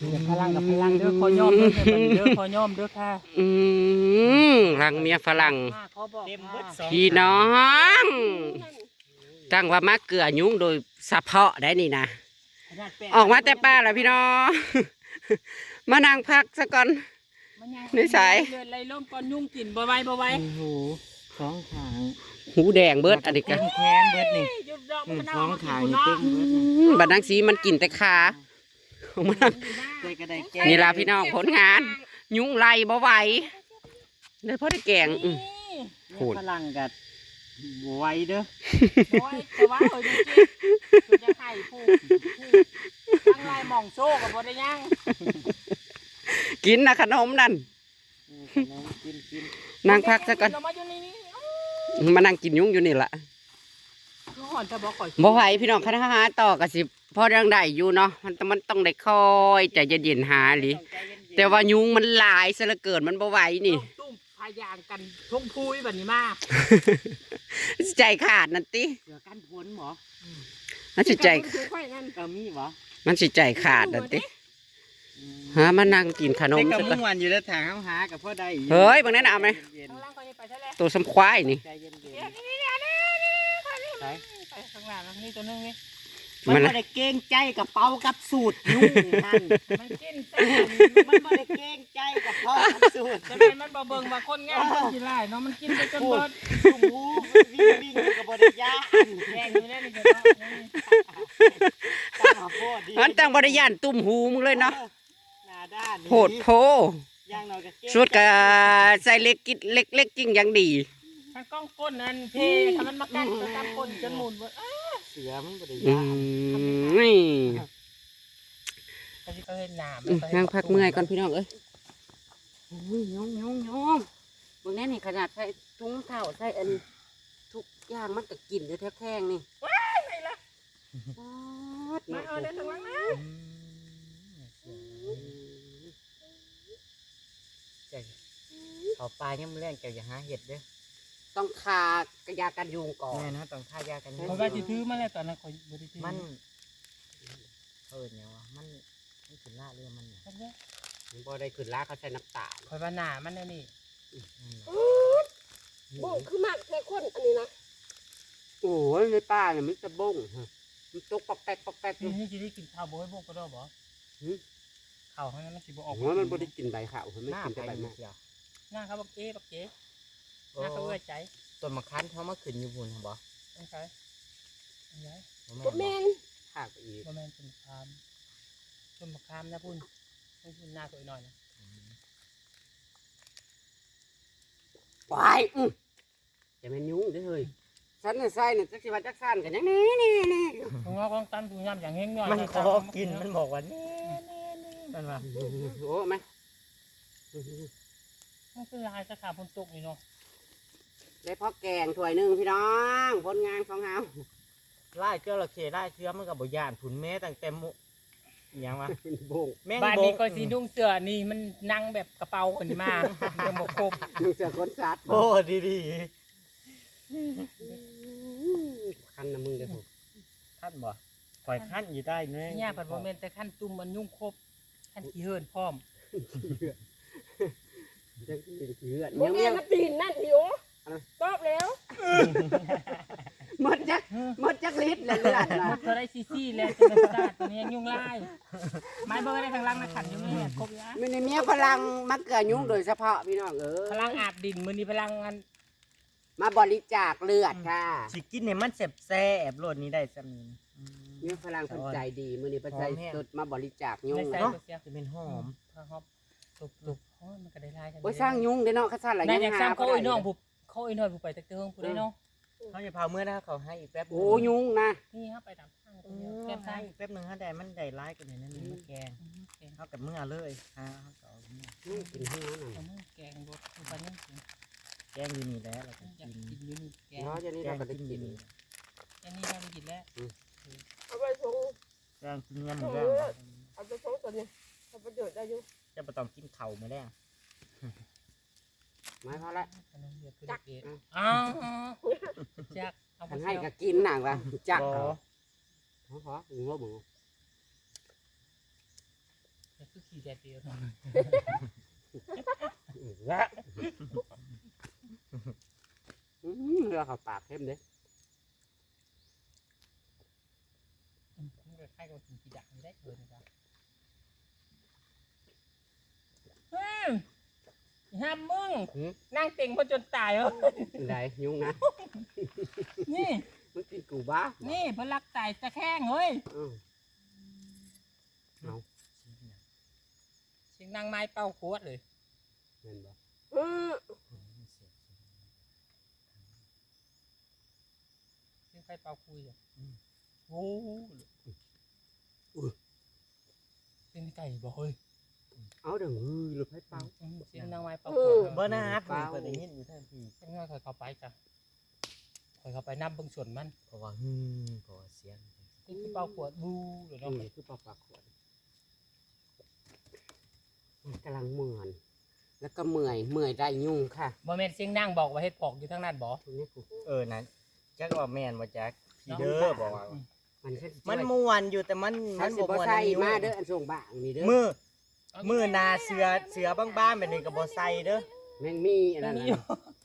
อย่าพลังกับพลังเด้อขอยอมเด้อแม่บัดนี้เด้อขอยอมเด้อค่ะอืมรังเมียฝรั่งค่ะขอบอกเต็มเบิดสค่ะองพี่น้อง ตั้งว่ามาเกลือยุ้งโดยเฉพาะได้นี่นะ ขนาดแปะออกมาแต่ป้าแล้วพี่น้อง มานั่งพักซะก่อน มันยังนิสัย เลือดไหลล่มก่อนยุ่งกินบ่ไหวบ่ไหวโอ้โหสองขางหูแดงเบิดอันนี้กันแขนเบิดนี่ หยุดดอกอืมมันสองมาขางกินนี่เนาะเต็มเบิดนี่บัดนังสีมันกินแต่ขาเอา มานั่งใส่กระไดแกนี่ล่ะพี่น้องผลงาน ยุ้งไล่บ่ไหวเลยพอได้แกงอืมนี่พูดพลังกัดบไหวเด้อบ่ไหวแต่ว่าเฮ้ยจริงๆคือจะให้ผู้ผู้ทั้งลายหม่องโซ่กับบ่ได้ยังกินนะขนมนั่นน้องกินกินนั่งพักซะก่อนเามาอยู่นี่นี่มานั่งกินยุ้งอยู่นี่ล่ะคือหอนจะบ่ข่อยบ่ไหวพี่น้องคณะหาต่อก็สิ พอเรื่องได้อยู่เนาะมันต้องมันต้องได้คอยใจเย็นๆหาหลิต้องใจเย็นๆแต่ว่ายุงมันหลายซะเหลือเกินมันบ่ไหวนี่ตุ้มพายางกันทงพุยแบบนี้มาก ใจขาดนั่นติเสือกันผลหมอมันสิใจค่อยๆนั่นเออมีหรอมันสิใจขาดนั่นติหามานั่งกินขนแต่มกับซะก่เมื่อนอวานอยู่แล้วทางเขาหากับพ่อได้อยู่เฮ้ยบางนั้นเอาไหมย็นข้างล่างก็ยังไปใช่ไหมตัวสำควายนี่ใจเย็นเดี๋ยวนี่นี่นี่นี่นี่ๆไปไปข้างล่างนะนี่ตัวนึงนี่ มันมันไม่ได้เกรงใจกับเปากับสูตรยุ่งมันมันกินมันไม่ได้เกรงใจกับพ่อกับสูตรจะเป็นมันบ่เบิ่งว่าคนงามคนกินไรเนาะมันกินไปจนพูเบิดดจุ่มหูวิ่งวิ่งอยู่กับบริยานแกงอยู่แน่นี่เดี๋ยวเนาะนี่ตาโพดดีมันตั้งบริยานตุ่มหูมึงเลยเนาะหน้าด้านโพดโพย่างหน่อยก็เกรงสุดกะใส่เล็กกิดเล็กเล็กจริงอย่างดีถ้ากล้องก้นอันเพถ้ามันมากัดจะตามก้นจนหมุนเบิดเอ้ยเสือมันบริอืยานมนี่ก็สิเขาเห็นหน้ามัอืมก็ห็นั่งพักเมื่อยก่อนพี่น้องเอ้ยโอ้ยยงยงยงบางแน่นี่ขนาดใส่ถุงเท้าใส่อันทุกอย่างมันก็กินอยู่แท้ๆนี่ไหนล่ะป๊ดมาเอาได้ทั้งหลังนะใจเขาปลายังไม่แรงเกี่ยวอย่าหาเห็ดเด้อ ต้องคากระยากันยุงก่อนแม่นะต้องท่ายากันเพราะว่าสิถือมาแล้วตอนนั้นข่อยบ่ได้ถือมันเออเนี่ยวะมันมันถึงล่าเรื่องมันเนี่ยมันเนี่ยบ่ได้ขึ้นล้าเขาใส่น้ำตาลข่อยว่าหน้ามันแน่นี่อืมบ่งคือมากแค่คนอันนี้นะโอ้ยในป่าเนี่ยมันจะบงฮะมันตกปอกแป๊กปอกแป๊กอยู่นี่สิได้กินข้าวบ่ให้พวกก็ได้บ่หือข้าวให้มันสิบ่ออกโอ้ยมันบ่ได้กินใบขาวมันไม่หน้ากินไปแต่ใบอยู่ไม้เดียวหน้าเขาบักเจ๊บักเจ๊หโอ้ น้าเขาเอื้อใจต้นมะขันเขามาขึ้นอยู่บุญเหรอบ่อันใช่อันใหญ่บ่บ่แม่แม่นนภาคไปอีกบ่แม่นต้นมะขามต้นมะขามนะพุ่นพุ่นพุ่นหน้าสวยหน่อยนะวายอื้อจะเป็นยุงเด้อเฮ้ยฉันน่ะใส่เนี่ยจักสิว่าจักซ่านกันยังนี่นี่นี่อยู่ผมว่าของตันผู้ยำอย่างเฮงหน่อยมันนะขอกินมันบอกว่านี่มันว่าโอ้ไหมมันคือลายสาขาพุ่นตกนี่เนาะ ได้พอแกงถ้วยหนึ่งพี่น้องผลงานของเฮาไล่เจ้าระเข้ไล่เชื้อมันกับบ่ย่านผุนแม่ตั้งแต่มุอหยังวะเป็นบงแม่งบ้านบนี้งก็สีนุ่งเสื้อนี่มันนั่งแบบกระเป๋าอันนี้มายังบ่ครบมึงเสือคนสัตว์โอ้ดีดีคันนะมึงเด้อผมๆขั้นบ่คอยขั้นอยู่ได้แม่เนี่ยผัดบ่แม่นแต่ขั้นตุ่มมันยุ่งครบขั้นขี้เฮิรนพร้อมจังสิเลือดบ่เงี้ยแม่เงี้ยนมาตีนนั่นหิว ตอบแล้วหมดจักหมดจักลิตรแล้วเลือดนะมันเธอได้ซีซี่แล้วจะเป็นซาดตัวนี้ยังยุ่งลายไม้เบอร์ได้ทางล่างนะขันอยู่นี่ครบแล้วมีในเมียพลังมักเกิดยุงโดยเฉพาะพี่น้องเออพลังอาบดินมือนี้พลังงานมาบริจาคเลือดค่ะสิกินเนี่ยมันแซ่บแซ่บรสนี้ได้ซ้ำนี้อืมเมียพลังคนใจดีมือนี้ประใจหอมแห้งสุดมาบริจาคยุงในใส่เนาะตัวเสียจะเป็นหอมพระฮอบตุบตุบโอ้ยมันก็ได้ลายกันโอ้ยสร้างยุงเด้อเนาะข้าซ่านหลายนายยุอยางกหาซ้ำเขาบ่ไอ้ได้น้องผู้ เขาไอ้น้อยผู้ไปตะเกียงผู้ได้น้องเขาจะพาเมื่อนะเขาให้อีกแป๊บหนึ่งโอ้ยุงนะนี่ครับไปตามทางอืตัวเดียวมแก้มให้ซ้ายอีกแป๊บหนึ่งถ้าได้มันได้ร้ายกันเลยนั่นนี่มันแกงแกงเขากับเมื่อเลยฮะเขาก็เอาเมื่อยุงกินหัวน่ะเอามือแกงรสทุกวันนี้แกงอยู่นี่แหล้วเราก็อยากกินกินอยู่นี่แกงเนาะเดี๋ยวนี้แกเรางก็ได้กินอกิยู่นนี่อันนี้เราได้กินแล้วเอาไปส่งแกงกินยำหมูแรงเอาไปส่งตัวนี้ทำประโยชน์ได้อยู่จะไปต้องกินเข่าวหมาแรง ไม่พอละขนมเบียร์คือเด็กๆอ้าวจักเอาทันไปให้เที่ยวก็กินหนังว่ะจักบ่เอาพอพอมึงว่ามึงขี่แต่เดียวและอืมเรือเขาปากเข้มเด้มันก็คล้ายกับกินขี้ดักนี่ได้เกินนะครับอืม ห้ามมึงนั่งเต็งพอจนตายเหรอได้ยุ่งนะนี่ มันกินกูบ้านี่เพนลักตายตะแคงเฮ้ยอืมเสียงนางไม้เป่าขวดเลยเห็นบ่อืมเสียงใครเป่าคุยอะโอ้เสียงไก่บ่เฮ้ย เอาเดี๋ยวฮือหรือไผเป่าอืมเสียงนางไม้เป่าขวดบ่น่าฮัดเปล่าเพิ่นได้ยินอยู่ทันทีเสียงน้อยคอยเข้าไปจ้ะคอยเข้าไปนับเบิ่งส่วนมันเพราะว่าฮึมเพราะว่าเสียงเสียงที่เป่าขวดบูเลยอืเนาะมคือปลาปากขวดมันกำลังเหมือน แล้วก็เมื่อยเมื่อยได้ยุ่งค่ะบ่แม่นเสียงนางบอกว่าเฮ็ดปอกอยู่ทางนั้นบ่ ตรงนี้กูเออนะจักว่าแม่นบ่จักพี่เด้อบอกว่ามันแค่สิมันม่วนอยู่แต่มันมัมันนสิบ่บ่ม่วนใส่นมาเด้ออันส่งบ้างนี่เด้อมือ มือหนาเสือเสือบางๆแบบนี้ก็บ่ใส่เด้อแม่งมีอันนั้นมีน่ะอยู่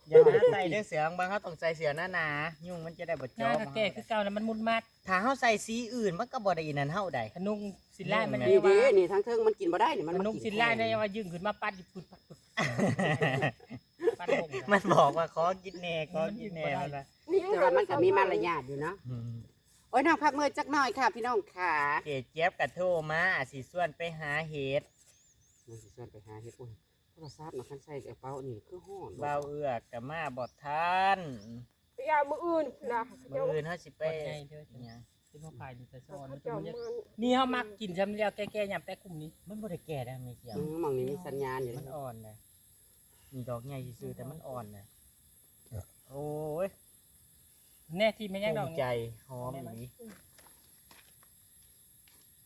อย่าหาใส่เด้อเสือบางๆเขาต้องใส่เสือหนาๆยุ่งมันจะได้บ่หจน้าอก็แก่คือเก่าแล้วมันมุดมัดถ้าเฮาใส่สีอื่นมันก็บ่ได้อีนั่นเฮาได้ขนุงสินไล่มันนี่ยังเด้ว่านี่ทั้งเทิงมันกินบ่ได้นี่มันขมานุงกิสินไล่เนี่ยยังว่ายึงขึ้นมาปัดปุดปัดปุดปัดลงมันบอกว่าขอกินแหน่ขอกินแหน่มันว่านี่แต่ว่ามันก็มีมารยาทอยู่เนาะอืมโอ้ยน้องพักมือจักหน่อยค่ะ พี่น้องขาเกเจี๊ยบกับโทรมาอาจสิส่วนไปหาเห็ด มันสิส่วนไปหาเฮ็ดโอ้ยโทรศัพท์น่ะคันใส่กระเป๋านี่คือฮ้อนเบาเอือกกับมาบอดทันไปยามืออื่นนะมืออื่นเขาสิไปไปไงเด้อเนี่ยที่พ่อพายอยู่แต่ซอนเขามันจะเจ้ามันมันนี่เฮามักกินซ้ำแล้วแก่ๆยามแต่กลุ่มนี้ มันบ่ได้แก่ได้ไม่เกี่ยวอืมหมองนี้มีสัญญาณอยู่มันเลยอ่อนนะมีดอกใหญ่ซื่อๆแต่มันอ่อนนะโอ้ยแน่ที่ไม่ยังดภูอกมิใจนี่หอมอย่างนี้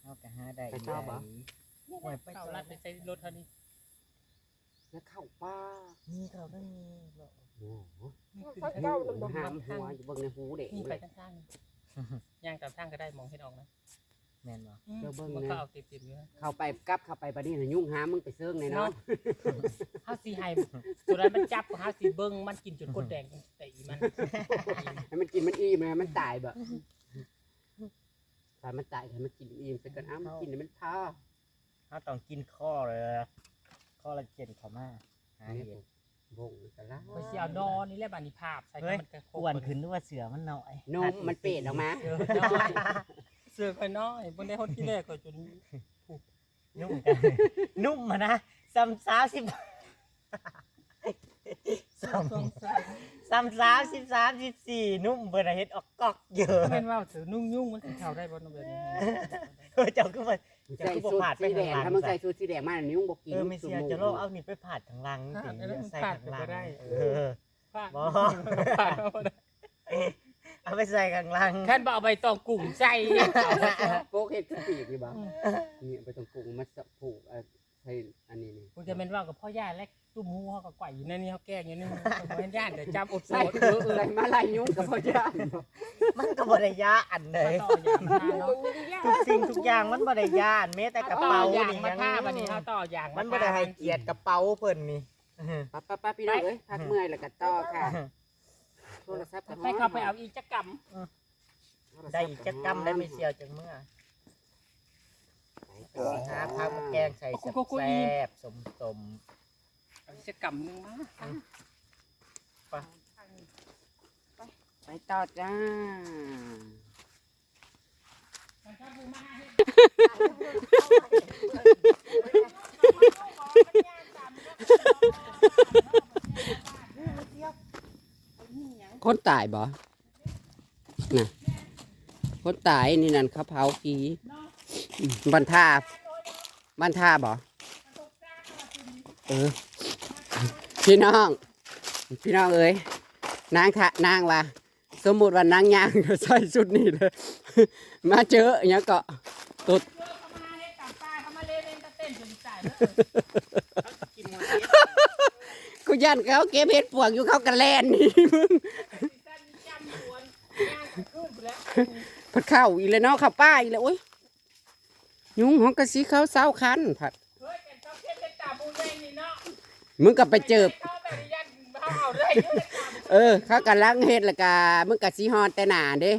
เอากะหาได้อีก ได้โอ้ยไปเข้าลัดไปใส่รถเท่านี้แล้วเข้าป้านี่เขาก็มีโอ้โหนี่คือเขาทางเจ้าลำบากหามหัวอยู่เบิ่งในหูเด็กนี่เลไปยทางๆนี่ย่างตามทางก็ได้มองเห็นออกนะแม่นบ่เดี๋ยวเบิ่งมันนะก็เอาเต็มๆอยู่นะเข้าไปกลับเข้าไปบัดนี้น่ะยุ่งหามึงไปเซิงในเนาะเฮาสิให้ตัวนั้นมันจับเฮาสิเบิ่งมันกินจนกดแดงแต่อีมันให้มันกินมันอิ่มเลยมันตายบ่ถ้ามันตายให้มันกินอิ่มซะก่อนอ้ามันกินให้มันพอ เขาต้องกินข้อเลยข้อละเจ็ดเขามาหาเห็ดบงกันละไปเสียวนอนนี่แหละบานิภาพใส่เฮ้ยมันก็อ้วนขึ้นหรือว่าเสือมันน้อยนมมันเปรตออกมา เสือน้อยเสือค่อยน้อยบนได้ฮอดที่แรกก็จนนุ่มกันนุ่มมานะซ้ำสามสิบซ้ำสงสารซ้ำสามสิบสามสิบสี่นุ่มเบอร์เฮ็ดออกกอกเยอะแม่นว่าเสือนุ่งยุ่งมันสิเข้าได้บ่เนาะแบบนี้เออเจ้าก็มา ใส่สูทสีแดงถ้ามึงใส่สูทสีแดงมานิ้วบ่กินเออไม่เสียจะโลกเอานี่ไปผาดทางหลังสิใส่ทางหลังเออพลาดบ่พลาดเอาบ่ได้เอาไปใส่ข้างหลังคันบ่เอาใบตองกุ้งใส่เอาไปซะโป๊กเฮ็ดคือปีกนี่บ่นี่ไปตรงกุ้งมาสับผูกเอ่อใส่อันนี้นี่กูจะเป็นว่ากับพ่อย่าและ ตุ้มหูเฮาก็ก่อยอยู่ในนี้เฮาแกล้งอยู่นี่บ่แม่นย่านเดี๋ยวจำอดโสใส่ดเออเออใส่มาลายยุ่งกับพ่อย่านมันก็บ่ได้ยาอันเลมาย ต่ออย่างมามัเนาะนมียาทุกสิ่งทุกอย่างมันบ่ได้ยานแม้แต่กระต่อเป๋าอย่างนี่มายังท่าบัดนี้เฮาต่ออย่างมันบ่ได้ให้เกียรติกระเป๋าเพิ่นนี่ป้าป้าป้าพี่น้องเอ้ยพักเมื่อยแล้วก็ต่อค่ะโทรศัพท์ก็ไปเข้าไปเอาอีจักกรรมได้อีกจักกรรมได้ไม่เสียวจังเมื่อหาผักมาแกงใส่แซ่บๆสมเอาอี จักกรรมหนึงมาไปต่อจ้าคนตายบ่ น่ะ คนตายนี่นั่นเขาเผาผีอืมบันท่าบันท่าบ่ เออ พี่น้อง พี่น้องเอ้ยนางทะนางว่าสมมุติว่านางย่างก็ใส่ชุดนี้เลย มาเจออย่างเงี้ยก็เชื่อเขามาให้ตับปลาเขามาเล่นเล่นตะเต้นจนตายแล้วๆกินหมดกูยันเขาเก็บเห็ดปวกอยู่เขากระแลนนี่มึงสั้นจำสวนย่างขึ้นไปแล้วผัดข้าวอีเลยเนาะข้าวป้าอีเลยโอ้ยยุงของกระสีเขาวเศร้าคันผัดเฮ้ยนาะ มึงก็ไปเจอเข้าไปในยันเขาเอาได้เยอะเลยค่ะเออ เขากำลังเฮ็ดและกามึงกะสิฮอนแต่หนาเด้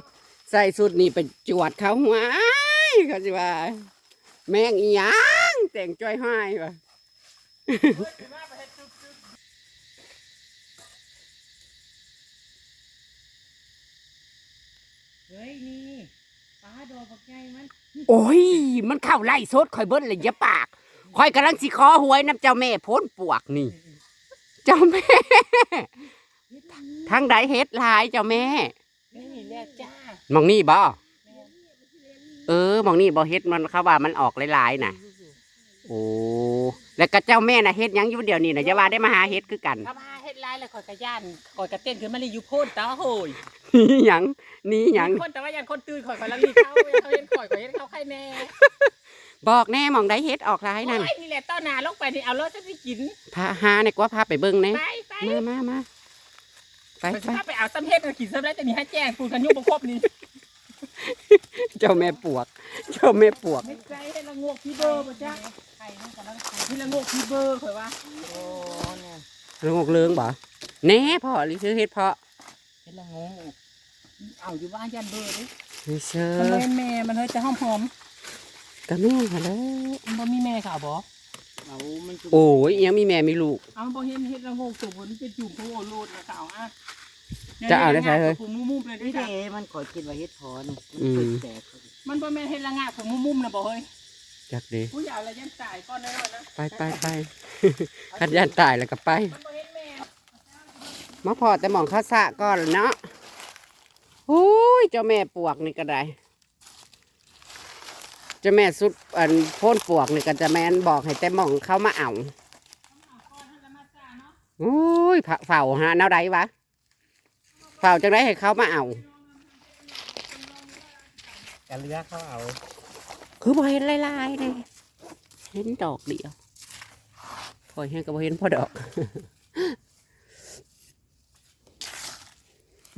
ใส่สุดนี่ไปจวดเขาหัวอ้ายเขาสิว่า แม่งอีหยังแต่งจ้อยห้ายว่ะเฮ้ยสิมาไปเฮ็ดจุ๊บจุ๊บเฮ้ยนี่ปลาโดนบักใหญ่มัน โอ้ย มันเข้าไล่สดคอยเบิ้ลเลยอย่าปาก คอยกำลังสิขอหวยน้ำเจ้าแม่พ้นปวกนี่ เจ้าแม่ทั้งใดเฮ็ดหลายเจ้าแม่นี่แหละจ้ามองนี่บ่เออมองนี่บ่เฮ็ดมันเขาว่ามันออกหลายๆน่ะ โอ้แล้วก็เจ้าแม่น่ะเฮ็ดหยังอยู่เดี๋ยวนี้น่ะอย่าว่าได้มาหาเฮ็ดคือกันถ้ามาเฮ็ดลายแล้วข่อยกระย่านข่อยกระเต้นขึ้นมาเลยอยู่โพดตาโหยนี่หยังนี่หยังมีคนแต่ว่ายันคนตื่นข่อยข่อยลังรีเข้าเขาเห็นข่อยข่อยเห็นเขาใครแน่ บอกแน่มองได้เฮ็ดออกหลายนั่นโอ้ยนี่แหละต้นหนาลงไปนี่เอารถจะไปกินพาหาในกว่าพาไปเบิ่งแน่ไปไปมามามาไปไปไปถ้าไปเอาซ้ำเฮ็ดมากินซ้ำได้แต่มีให้แจ้งปูนกันยุ่งบ่ครบนี่เจ้าแม่ปวก เจ้าแม่ปวกไม่ใจให้ละงวกพี่เบอร์บ่จ้าใครมันกำลังพี่ละงวกพี่เบอร์ข่อยว่าโอ้เนี่ยลงอกเลืองบ่แน่พ่อหรือซื้อเฮ็ดเพาะเฮ็ดละงงเอาอยู่บ้านยันเบอร์ดิไม่เชื่อมันเป็นแม่มันเฮ้ยจะหอมหอม ก็แม่ค่ะแล้วๆมันบ่มีแม่ข่าวบ่เอามันโอ้ยยังมีแม่มีลูก เอาบ่เห็นเฮ็ดละงงตัวมันเป็นจุ่มเขาโอโลดนะข่าวอะจะเอาได้ไสเฮ้ยผมมุมๆเลยนี่เด้เด้อมันขอกินว่าเฮ็ดพอนี่อืมแตกมันบ่แม่นเฮ็ดละงาผมมุมๆนะบ่เฮ้ยจักดีผู้ใหญ่ละยันตายก่อนน้อยๆนะไปไปไป ขัดยันตายแล้วก็ไป มันบ่เห็นแม่มาพอแต่หมองข้าวสะก่อนเนาะหูยเจ้าแม่ปวกนี่ก็ได้เจ้าแม่สุดอันโพ่นปวกนี่ก็จะแม่นบอกให้แต่หมองเข้ามาเอาโอ้ยเผาเฝ้าหาแนวใดวะเฝ้าจังไดให้เขามาเอา กันเรือเขาเอา คือบ่เห็นลายๆเลยเห็นดอกเดียวพอเห็นก็บ่เห็นพอดอก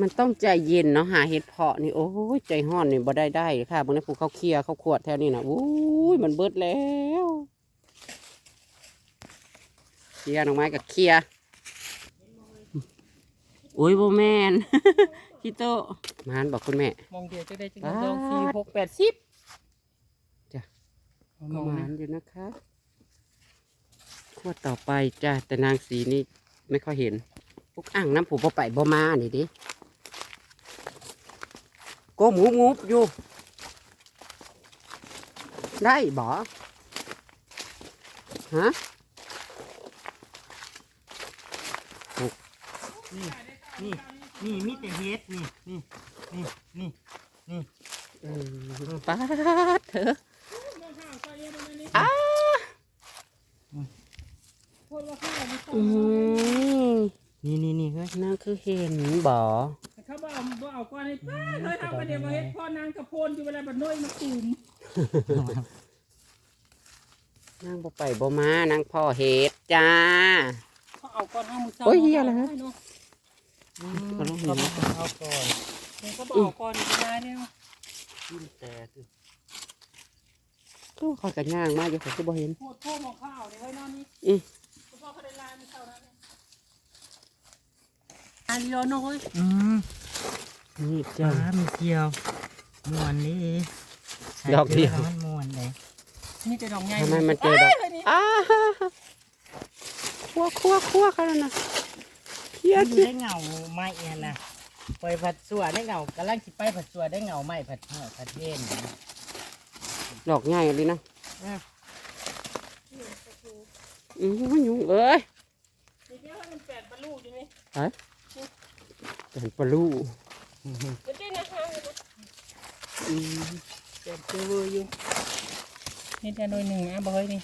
มันต้องใจเย็นเนาะหาเห็ดเพาะนี่โอ้ยใจห้อนนี่บ่ได้ได้ค่ะบางทีผูเขาเคลียร์เขาขวดแถวนี้นะโอ้ยมันเบิดแล้วเคลียร์หน่อไม้กับเคลียร์โอ้ยโบแมนพี่โตมานบอกคุณแม่มองเดียวจะได้จังป๊าดสองสี่หกแปดสิบจ้ะมปอระงมานะณอยู่นะคะขวดต่อไปจ้ะแต่นางสีนี่ไม่ค่อยเห็นพวกอ่างน้ำผูบ่ไปบ่มานี่ดิ โก็หมูงูบอยู่ได้บ่ฮะนี่นี่นี่มีแต่เฮ็ดนี่นี่นี่นี่นี่อืมป้าดเถอะอ้าอืมนี่นี่นี่เฮ้ยนั่นคือเห็นบ่ เขาบอกบ่เอาก้อนให้ป้าเฮ้ยเอาไปเดี๋ยวมาเฮ็ดพ่อนางกระโพนอยู่เวลาบัดน้อยมาตุ่มนางบ่ไปบ่มานางพ่อเห็ดจ้า เขาเอาก้อนห้ามือเช้าโอ้ยเหี้ยอะไรฮะ เนาะอืมก็ต้องเห็นเขามาเอาก่อนเขาบอกเอาก้อนก็ได้เนี่ยกินแต่คือตู้เขาจะย่างมากอยู่เขาคือบ่เห็น โคตรโคตรของข้าวนี่ไว้นอนนี่อืมเฉพาะเขาได้ลายมันเท่านั้นเนี่ย อันเดียวน้อยอืมนี่จ้าจ้ามีเกี่ยวม่วนนี่ดอกเดียวใส่สื้มันม่วนเลยนี่จะดอกใหญ่ทำไมมันเจอดอกเอ้ยนี่อ้าคั่วคั่วคั่วกันแล้วนะเคลียมัร์นเคลียร์ได้เงาไม้เนี่ยนะปล่อยผัดสัวได้เงากำลังสิไปผัดสัวได้เงาไม้ผัดเหือผัดเย็นดอกใหญ่เลยนะอะอือยุ่งเอ้ยนี่เดี๋ยวให้มันแปดบรรลุอยู่นี่ เป็นปลาลูเดี๋ยวเต้นนะคะอืมแปดเจอเวอร์อยู่นี่จะโดยหนึ่งนะบ่เฮ้ยนี่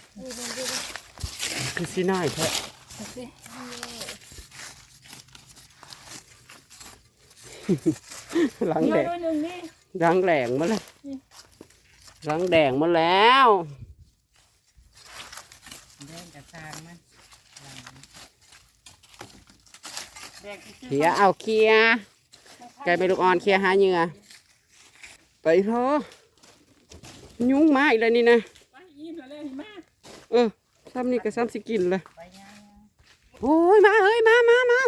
คือสิน่ายแท้เอาสิหลังเดี๋ยแดวงโดยหนึ่งนี่หลังแดงมาแล้วนี่หลังแดงมาแล้ว เดินกระซางมัน แดงที่ เคลียร์เอาเคลียร์ไก่ไปลูกอ่อนเคลียร์หาเหยื่อไปเถอะยุ่งมากเลยนี่นะไปยิ้มแล้วแล้วหิมะเออซ้ำนี่ก็ซ้ำสิกินเลยไปย่างโอ้ยมาเฮ้ยมามามา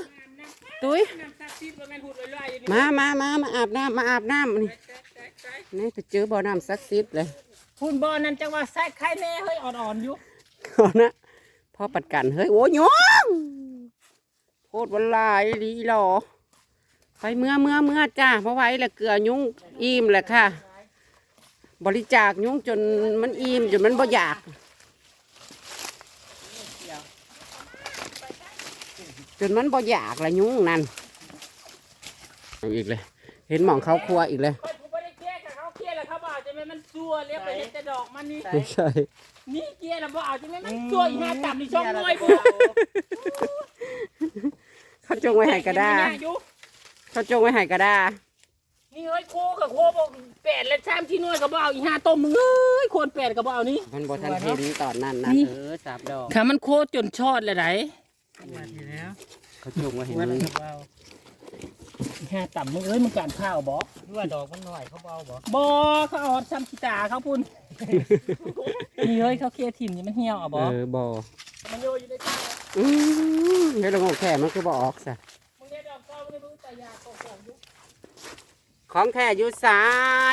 ตุ้ยน้ำซักซีดบ่แม่นหูดลอยๆอยู่นี่มามามามาอาบน้ำมาอาบน้ำนี่แตกๆนี่ไปเจอบ่อน้ำซักซิดเลยๆหุ่นบ่อนั่นจังว่าแซกไข่แน่เฮ้ยอ่อนๆอยู่ขอนะพ่อปัดกันเฮ้ยโอ้ยยงโคตรวันลายดีหรอไปเมื่อเมื่อเมื่อจ้าเพราะไว้ละเกลือยุงอิ่มแหละค่ะ บริจาคยุงจนมันอิ่มจนมันบ่อยากจนมันบ่อยากละยุงนั่นเอาอีกเลย เห็นหมองเขาครัวอีกเลยค่อยผู้บ่ได้เกลียดกับเขาเกลียดแล้วเขาบ่เอาจะแม่นมันซัวเรียกไปเฮ็ดแต่ดอกมันนี่ไม่ใช่นี่เกลียดแล้วบ่เอาจะแม่นมันซัวอีห้าจับนี่ช่องน้อยบ่ เขาจงไว้ให้กระดาอยู่เขาจงไว้ให้กระดานี่เฮ้ยโคกับโคบอกแปดและชามที่น้อยก็บ่เอาอีห้าต้มมึงเอ้ยโคนแปดก็บ่เอานี่มันบ่ทันเห็นตอนนั้นนะนี่เออสามดอกถ้ามันโคจนชอดเลยไหนมาทีแล้วเขาจงไว้ให้ว่ามึงเบาอีห้าต่ำมึงเอ้ยมึงการข้าวบ่หรือว่าดอกมันหน่อยเขาเบาบ่บ่เขาเอาซ้ำกีตาเขาพุ่นนี่เฮ้ยเขาเคลียร์ทีมนี่มันเหี่ยวอะบ่เออบ่มันโยอยู่ในข้างนะอือ เฮ้ยเราโง่แค่มันคือบ่ออกซะมึงได้ดอกเก้าไม่รู้แต่ยาโกงๆอยู่ของแท้อยู่ซ้า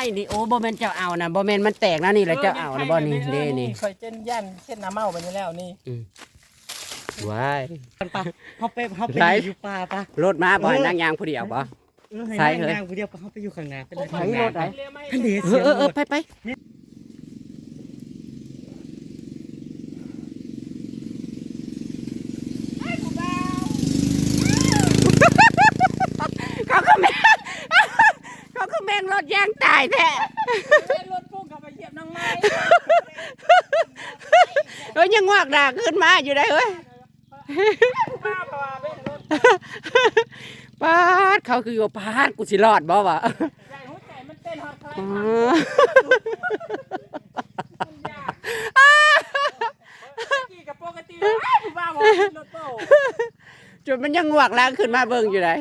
ยนี่โอ้บ่แม่นเจ้าเอานะบ่แม่นมันแตกนะนี่แหละเจ้าเอานะบ่นี่เด้นี่คอยเจนยันเช่นน้ำเมาไปนี่แล้วนี่ว้ายมันปะเขาไปเขาไปไหนอยู่ป่าปะรถมาบ่ให้นั่งยางผู้เดียวบ่เออให้ใช่นั่งเหรอย่างผู้เดียวปะเขาไปอยู่ข้างหน้าเป็นโอ้ทางยหน้าไหนเรียกไม่ท่านเดชเออเออเออไปไปเขาก็แม่งเขาก็แม่ง รถยางตายแท้เป็นรถพุ่งกลับไปเหยียบน้องไม้เอ้ยยังงอกดาขึ้นมาอยู่ได้เฮ้ยบ้าป่าเป็นรถปาดเขาคือว่าปาดกูสิรอดบ่วะใหญ่หัวใจมันเต้นฮอตคลายอ๋อมันยากกี่กับปกติผู้บ้าบอกรถโต้จนมันยังงวกแรงขึ้นมาเบิ่งอยู่ได้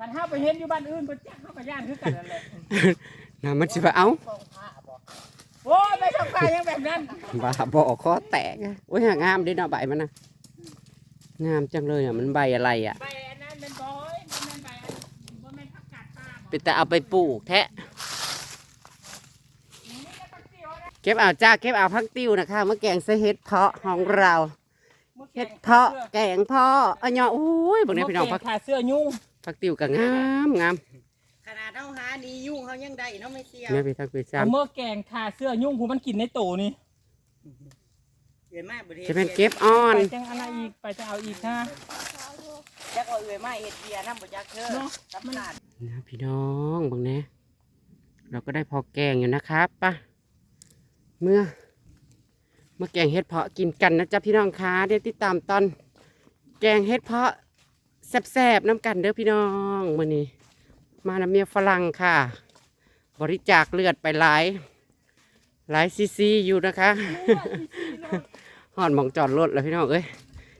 มันห้าไปเห็นอยู่บ้านอื่นก็จักเข้าไป ย่านคือกันนั่นแหละน่ะมันสิว่าเอ้าโอ้ยไปทำกายยังแบบนั้นบ้าบ่คอแตกอะโอ้ยหางามเด้เนาะใบมันน่ะงามจังเลยอะมันใบอะไรอะ ใบอันนั้นเป็นบอยบ่แม่นใบอันบ่แม่นผักกาดตาบ่เป็นแต่เอาไปปลูกแท้นี่ก็ผักเสียวนะเก็บเอาจ้าเก็บเอาพักติ้วนะคะมาแกงใส่เห็ดเพาะของเรามื่อเห็กี้ดเพาะแกงเพาะอันเนาะอุ้ยบางนี้พี่น้องพัก ขาเสื้อยุ่งพักติ้วก็งามงามขนาด เท่าหาดียุ่งเขายังได้เนาะไม่เสียแม่พี่ทักพี่ซ้เอาเมื่อแกงขาเสื้อยุ่งผู้มันกินในโตนี่เอื่อยมากบริำจะเป็นเก็บอ่อนไปจังอะไรอีกไปจะเอาอีกฮะจักเอาเอื่อยมากเห็ดเบียร์น้ำบ่จักเธอเนาะตับมันอาดนะพี่น้องบางนี้เราก็ได้พอแกงอยู่นะครับปะเมื่อ เมื่อแกงเห็ดเพาะกินกันนะจ๊ะพี่น้องคะเดี๋ยวติดตามตอน แกงเห็ดเพาะแซ่บๆน้ำกันเด้อพี่น้องมื่อนี้ มาน้ำเมียฝรั่งค่ะ บริจาคเลือดไปหลาย หลายซีซีอยู่นะคะหอนมองจอดรถแล้วพี่น้องเอ้ย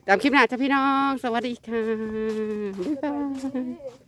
ตามคลิปหน้าจ้ะพี่น้อง สวัสดีค่ะ บ๊ายบาย